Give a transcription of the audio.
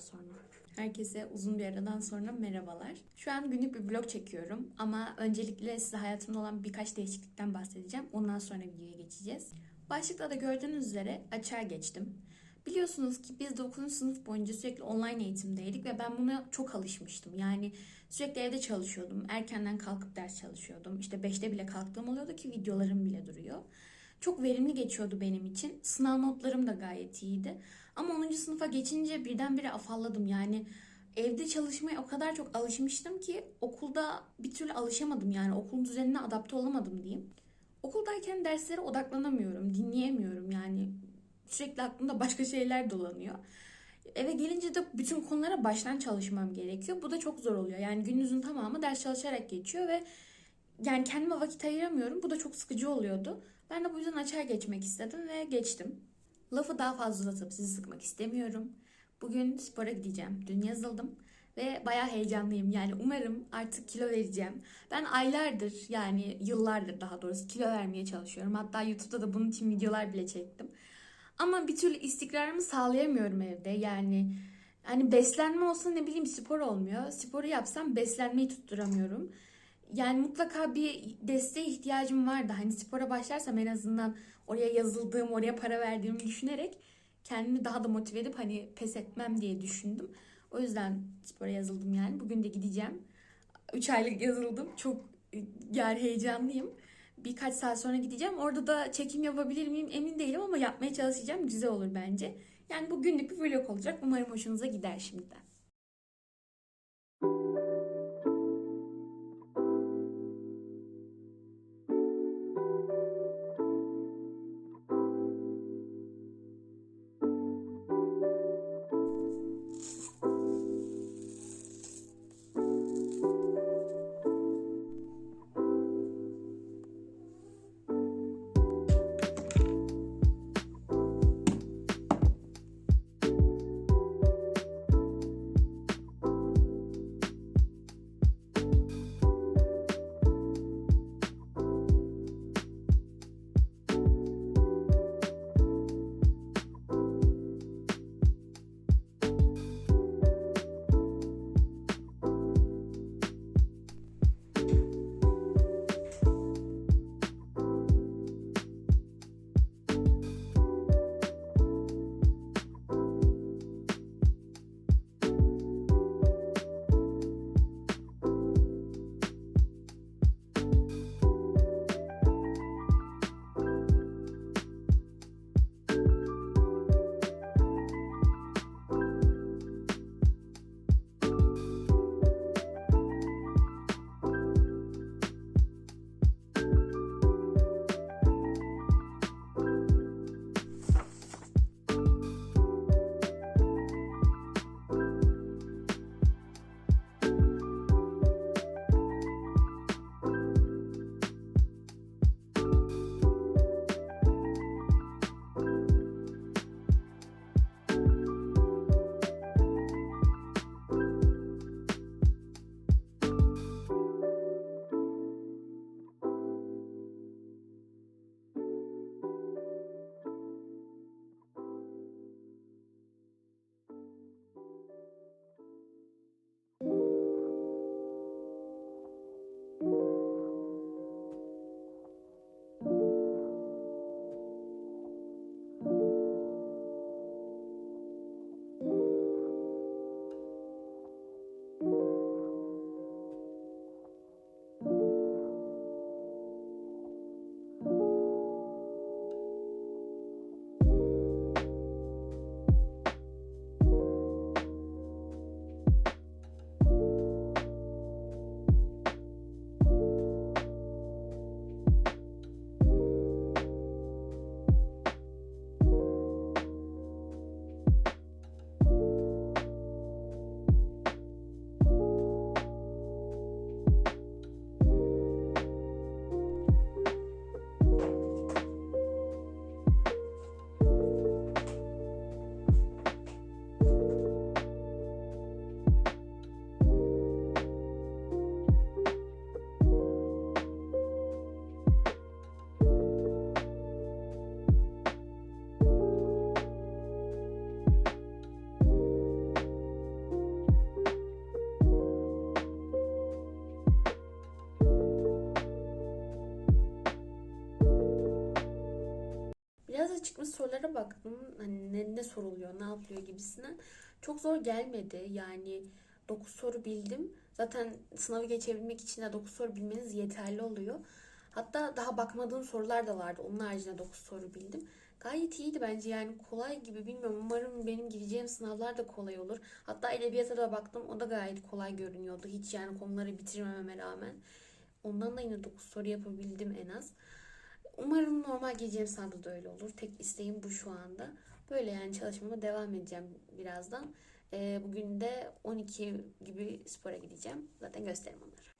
sonra. Herkese uzun bir aradan sonra merhabalar. Şu an günlük bir vlog çekiyorum ama öncelikle size hayatımda olan birkaç değişiklikten bahsedeceğim. Ondan sonra videoya geçeceğiz. Başlıkta da gördüğünüz üzere açığa geçtim. Biliyorsunuz ki biz 9. sınıf boyunca sürekli online eğitimdeydik ve ben buna çok alışmıştım. Yani sürekli evde çalışıyordum. Erkenden kalkıp ders çalışıyordum. İşte 5'te bile kalktığım oluyordu ki videolarım bile duruyor. Çok verimli geçiyordu benim için. Sınav notlarım da gayet iyiydi. Ama 10. sınıfa geçince birdenbire afalladım. Yani evde çalışmaya o kadar çok alışmıştım ki okulda bir türlü alışamadım. Yani okulun düzenine adapte olamadım diyeyim. Okuldayken derslere odaklanamıyorum, dinleyemiyorum. Yani sürekli aklımda başka şeyler dolanıyor. Eve gelince de bütün konulara baştan çalışmam gerekiyor. Bu da çok zor oluyor. Yani gününüzün tamamı ders çalışarak geçiyor ve yani kendime vakit ayıramıyorum. Bu da çok sıkıcı oluyordu. Ben de bu yüzden açığa geçmek istedim ve geçtim. Lafı daha fazla uzatıp sizi sıkmak istemiyorum. Bugün spora gideceğim. Dün yazıldım ve bayağı heyecanlıyım. Yani umarım artık kilo vereceğim. Ben aylardır yani yıllardır daha doğrusu kilo vermeye çalışıyorum. Hatta YouTube'da da bunun için videolar bile çektim. Ama bir türlü istikrarımı sağlayamıyorum evde. Yani hani beslenme olsa ne bileyim spor olmuyor. Sporu yapsam beslenmeyi tutturamıyorum. Yani mutlaka bir desteğe ihtiyacım vardı. Hani spora başlarsam en azından oraya yazıldığım, oraya para verdiğimi düşünerek kendimi daha da motive edip hani pes etmem diye düşündüm. O yüzden spora yazıldım yani. Bugün de gideceğim. 3 aylık yazıldım. Çok yani heyecanlıyım. Birkaç saat sonra gideceğim. Orada da çekim yapabilir miyim emin değilim ama yapmaya çalışacağım. Güzel olur bence. Yani bu günlük bir vlog olacak. Umarım hoşunuza gider şimdiden. Sorulara baktım. Hani ne, ne soruluyor, ne yapılıyor gibisinden. Çok zor gelmedi. Yani 9 soru bildim. Zaten sınavı geçebilmek için de 9 soru bilmeniz yeterli oluyor. Hatta daha bakmadığım sorular da vardı. Onun haricinde 9 soru bildim. Gayet iyiydi bence yani kolay gibi bilmiyorum. Umarım benim gireceğim sınavlar da kolay olur. Hatta edebiyata da baktım. O da gayet kolay görünüyordu. Hiç yani konuları bitirmememe rağmen. Ondan da yine 9 soru yapabildim en az. Umarım normal gireceğim sınavda da öyle olur. Tek isteğim bu şu anda. Böyle yani çalışmama devam edeceğim birazdan. Ee, bugün de 12 gibi spora gideceğim. Zaten gösteririm onları.